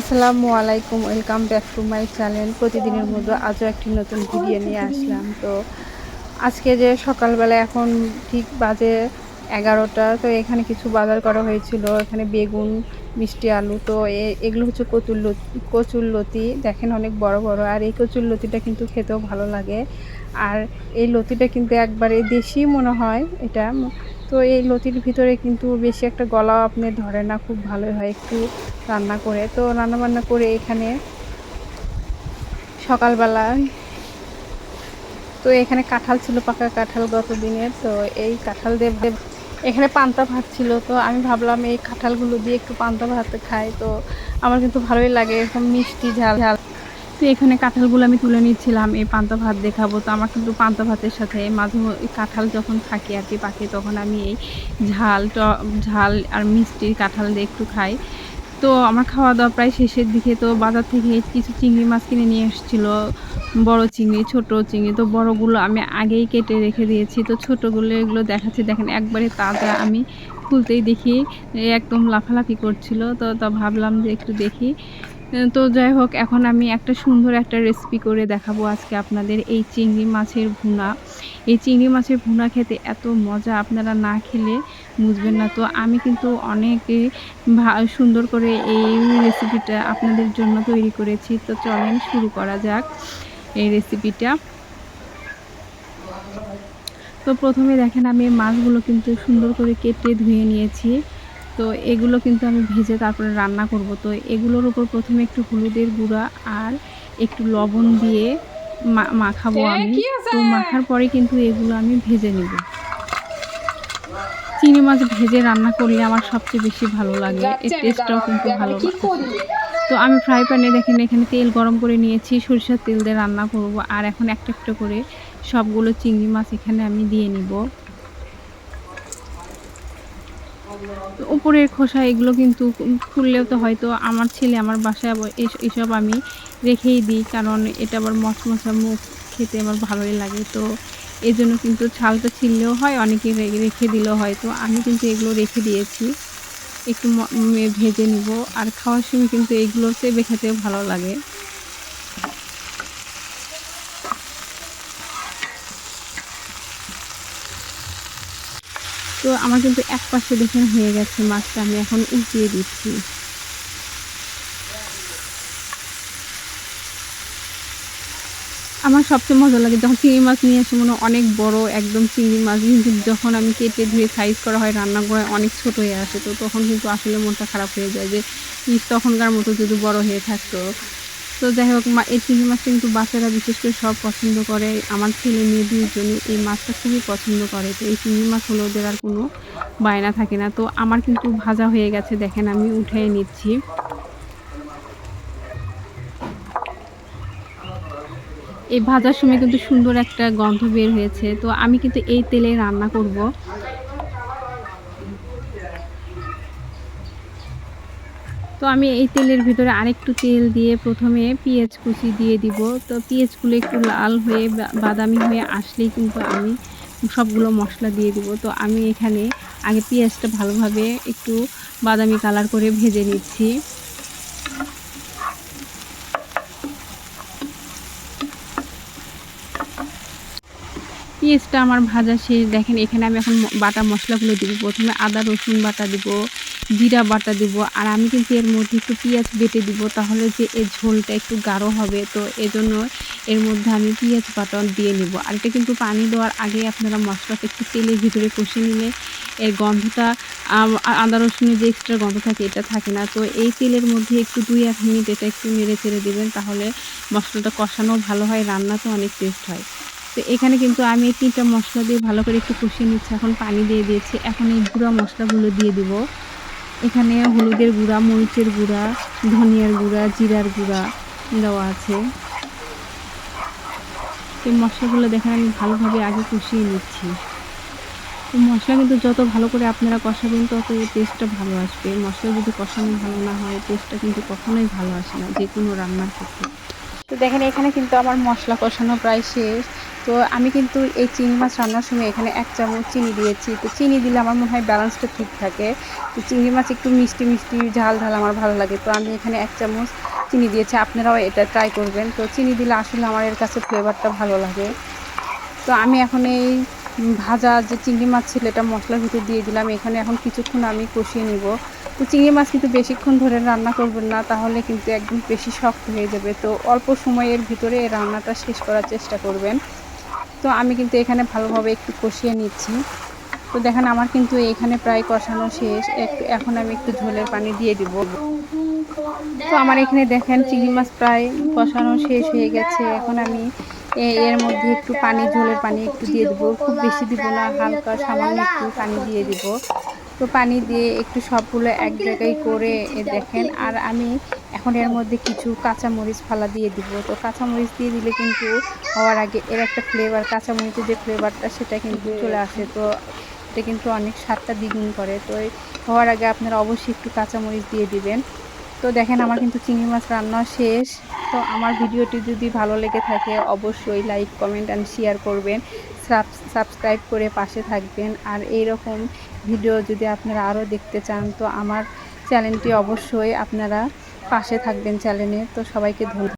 আসসালামু আলাইকুম, welcome back to my channel. প্রতিদিনের মতো আজও একটি নতুন ভিডিও নিয়ে আসলাম। তো আজকে যে সকালবেলা এখন ঠিক বাজে এগারোটা, তো এখানে কিছু বাজার করা হয়েছিল। এখানে বেগুন, মিষ্টি, আলু, তো এগুলো হচ্ছে কচুর লতি। দেখেন অনেক বড় বড়। আর এই কচুর লতিটা কিন্তু খেতেও ভালো লাগে। আর এই লতিটা কিন্তু একবারে দেশি মনে হয় এটা। তো এই লতির ভিতরে কিন্তু বেশি একটা গলাও আপনি ধরে না, খুব ভালোই হয় একটু রান্না করে। তো রান্না বান্না করে এখানে সকালবেলায় তো এখানে কাঁঠাল ছিল পাকা কাঁঠাল গত দিনের তো এই কাঁঠাল দিয়ে এখানে পান্তা ভাত ছিল। তো আমি ভাবলাম এই কাঁঠালগুলো দিয়ে একটু পান্তা ভাত খাই। তো আমার কিন্তু ভালোই লাগে এরকম মিষ্টি ঝাল ঝাল। তো এখানে কাঁঠালগুলো আমি তুলে নিচ্ছিলাম, এই পান্তা ভাত দেখাবো। তো আমার কিন্তু পান্তা ভাতের সাথে মাঝে কাঁঠাল যখন থাকে আর কি পাকে, তখন আমি এই ঝাল ঝাল আর মিষ্টি কাঁঠাল দিয়ে একটু খাই। তো আমার খাওয়া দাওয়া প্রায় শেষের দিকে, তো বাজার থেকে কিছু চিংড়ি মাছ কিনে নিয়ে এসেছিল বড় চিংড়ি, ছোট চিংড়ি। তো বড়গুলো আমি আগেই কেটে রেখে দিয়েছি। তো ছোটোগুলো এগুলো দেখাচ্ছি, দেখেন একবারে তাজা। আমি খুলতেই দেখি একদম লাফালাফি করছিল। তো তা ভাবলাম যে একটু দেখি। তো যাই হোক, এখন আমি একটা সুন্দর একটা রেসিপি করে দেখাবো আজকে আপনাদের এই চিংড়ি মাছের ভুনা। এই চিংড়ি মাছের ভুনা খেতে এত মজা, আপনারা না খেলে বুঝবেন না। তো আমি কিন্তু অনেক সুন্দর করে এই রেসিপিটা আপনাদের জন্য তৈরি করেছি। তো চলেন শুরু করা যাক এই রেসিপিটা তো প্রথমে দেখেন আমি মাছগুলো কিন্তু সুন্দর করে কেটে ধুয়ে নিয়েছি। তো এগুলো কিন্তু আমি ভেজে তারপরে রান্না করব। তো এগুলোর উপর প্রথমে একটু হলুদের গুঁড়া আর একটু লবণ দিয়ে মাখাবো আমি। তো মাখার পরে কিন্তু এগুলো আমি ভেজে নেব। চিংড়ি মাছ ভেজে রান্না করলে আমার সবচেয়ে বেশি ভালো লাগে। এর টেস্টটাও কিন্তু ভালো লাগে তো আমি ফ্রাই প্যানে দেখেন এখানে তেল গরম করে নিয়েছি সরিষার তেল দিয়ে রান্না করব। আর এখন একটা একটা করে সবগুলো চিংড়ি মাছ এখানে আমি দিয়ে নিব। উপরের খোসা, এগুলো কিন্তু খুললেও তো হয়তো আমার ছেলে, আমার বাসায় এসব আমি রেখেই দিই, কারণ এটা আবার মশমশা মুখ খেতে আমার ভালোই লাগে। তো এই জন্য কিন্তু ছালটা ছিললেও হয়, অনেকে রেখে দিলেও হয়। তো আমি কিন্তু এগুলো রেখে দিয়েছি। একটু ভেজে নিব। আর খাওয়ার সময় কিন্তু এগুলো চেবে খেতেও ভালো লাগে। তো আমার কিন্তু এক পাশে দেখেন হয়ে গেছে মাছটা, আমি এখন উল্টিয়ে দিচ্ছি। আমার সবচেয়ে মজা লাগে যখন চিংড়ি মাছ নিয়ে আসে মনে অনেক বড়, একদম চিংড়ি মাছ, কিন্তু যখন আমি কেটে ধুয়ে সাইজ করা হয় রান্না করে অনেক ছোট হয়ে আসে, তো তখন কিন্তু আসলে মনটা খারাপ হয়ে যায় যে তখনকার মতো যদি বড় হয়ে থাকতো। তো যাই হোক এই চিংড়ি মাছটা কিন্তু বাচ্চারা বিশেষ করে সব পছন্দ করে। আমার ছেলে মেয়ে দুইজনই এই মাছটা খুবই পছন্দ করে। তো এই চিংড়ি মাছ হলো ওদের আর কোনো বায়না থাকে না। তো আমার কিন্তু ভাজা হয়ে গেছে, দেখেন আমি উঠিয়ে নিচ্ছি। এই ভাজার সময় কিন্তু সুন্দর একটা গন্ধ বের হয়েছে। তো আমি কিন্তু এই তেলে রান্না করব। তো আমি এই তেলের ভিতরে আরেকটু তেল দিয়ে প্রথমে পেঁয়াজ কুচি দিয়ে দিব। তো পেঁয়াজগুলো একটু লাল হয়ে বাদামি হয়ে আসলেই কিন্তু আমি সবগুলো মশলা দিয়ে দিব। তো আমি এখানে আগে পেঁয়াজটা ভালোভাবে একটু বাদামি কালার করে ভেজে নিচ্ছি। পেঁয়াজটা আমার ভাজা শেষ। দেখেন এখানে আমি এখন বাটা মশলাগুলো দিব। প্রথমে আদা রসুন বাটা দিব। জিরা বাটা দিব। আর আমি কিন্তু এর মধ্যে একটু পেঁয়াজ বেটে দিব, তাহলে যে এর ঝোলটা একটু গাঢ় হবে। তো এজন্য এর মধ্যে আমি পেঁয়াজ বাটা দিয়ে নিব। আর এটা কিন্তু পানি দেওয়ার আগে আপনারা মশলাটা একটু তেলের ভিতরে কষে নিলে এর গন্ধটা আদা রসুনের যে এক্সট্রা গন্ধ থাকে এটা থাকে না। তো এই তেলের মধ্যে একটু দুই, এক মিনিট এটা একটু নেড়ে চেড়ে দেবেন, তাহলে মশলাটা কষানো ভালো হয়, রান্নাতেও অনেক টেস্ট হয়। তো এখানে কিন্তু আমি এই তিনটা মশলা দিয়ে ভালো করে একটু কষিয়ে নিচ্ছি। এখন পানি দিয়ে দিয়েছি। এখন এই গুঁড়া মশলাগুলো দিয়ে দিব। এখানে হলুদের গুঁড়া, মরিচের গুঁড়া, ধনিয়ার গুঁড়া, জিরার গুঁড়া দেওয়া আছে। এই মশলাগুলো দেখেন আমি ভালোভাবে আগে কষিয়ে নিচ্ছি। তো মশলা কিন্তু যত ভালো করে আপনারা কষাবেন, তত এই টেস্টটা ভালো আসবে। মশলা যদি কষানো ভালো না হয় টেস্টটা কিন্তু কখনোই ভালো আসে না যে কোনো রান্নার ক্ষেত্রে। তো দেখেন, এখানে কিন্তু আমার মশলা কষানো প্রায় শেষ। তো আমি কিন্তু এই চিনি মাছ রান্নার সময় এখানে এক চামচ চিনি দিয়েছি। তো চিনি দিলে আমার মনে হয় ব্যালেন্সটা ঠিক থাকে। তো চিংড়ি মাছ একটু মিষ্টি মিষ্টি, ঝাল ঝাল আমার ভালো লাগে। তো আমি এখানে এক চামচ চিনি দিয়েছি। আপনারাও এটা ট্রাই করবেন। তো চিনি দিলে আসলে আমার এর কাছে ফ্লেভারটা ভালো লাগে। তো আমি এখন এই ভাজা যে চিংড়ি মাছ ছিল, এটা মশলার ভিতরে দিয়ে দিলাম। এখানে এখন কিছুক্ষণ আমি কষিয়ে নিব। তো চিংড়ি মাছ কিন্তু বেশিক্ষণ ধরে রান্না করবেন না, তাহলে কিন্তু একদম বেশি শক্ত হয়ে যাবে। তো অল্প সময়ের ভিতরে এই রান্নাটা শেষ করার চেষ্টা করবেন। তো আমি কিন্তু এখানে ভালোভাবে একটু কষিয়ে নিচ্ছি। তো দেখেন, আমার কিন্তু এখানে প্রায় কষানো শেষ। একটু, এখন আমি একটু ঝোলের পানি দিয়ে দিব। তো আমার এখানে দেখেন, চিংড়ি মাছ প্রায় কষানো শেষ হয়ে গেছে। এখন আমি এর মধ্যে একটু পানি, ঝোলের পানি একটু দিয়ে দেবো। খুব বেশি দিব না, হালকা সামান্য একটু পানি দিয়ে দিব। তো পানি দিয়ে একটু সবগুলো এক জায়গায় করে দেখেন। আর আমি এখন এর মধ্যে কিছু কাঁচামরিচ ফালা দিয়ে দিব। তো কাঁচামরিচ দিয়ে দিলে কিন্তু হওয়ার আগে এর একটা ফ্লেভার কাঁচামরিচের যে ফ্লেভারটা সেটা কিন্তু চলে আসে। তো এটা কিন্তু অনেক স্বাদটা দ্বিগুণ করে। তো হওয়ার আগে আপনারা অবশ্যই একটু কাঁচামরিচ দিয়ে দিবেন। তো দেখেন, আমার কিন্তু চিংড়ি মাছ রান্না শেষ। তো আমার ভিডিওটি যদি ভালো লেগে থাকে, অবশ্যই লাইক কমেন্ট অ্যান্ড শেয়ার করবেন। সাবস্ক্রাইব করে পাশে থাকবেন। আর এই রকম ভিডিও যদি আপনারা আরও দেখতে চান, তো আমার চ্যানেলটি অবশ্যই আপনারা পাশে থাকবেন চ্যানেলে তো সবাইকে ধন্যবাদ।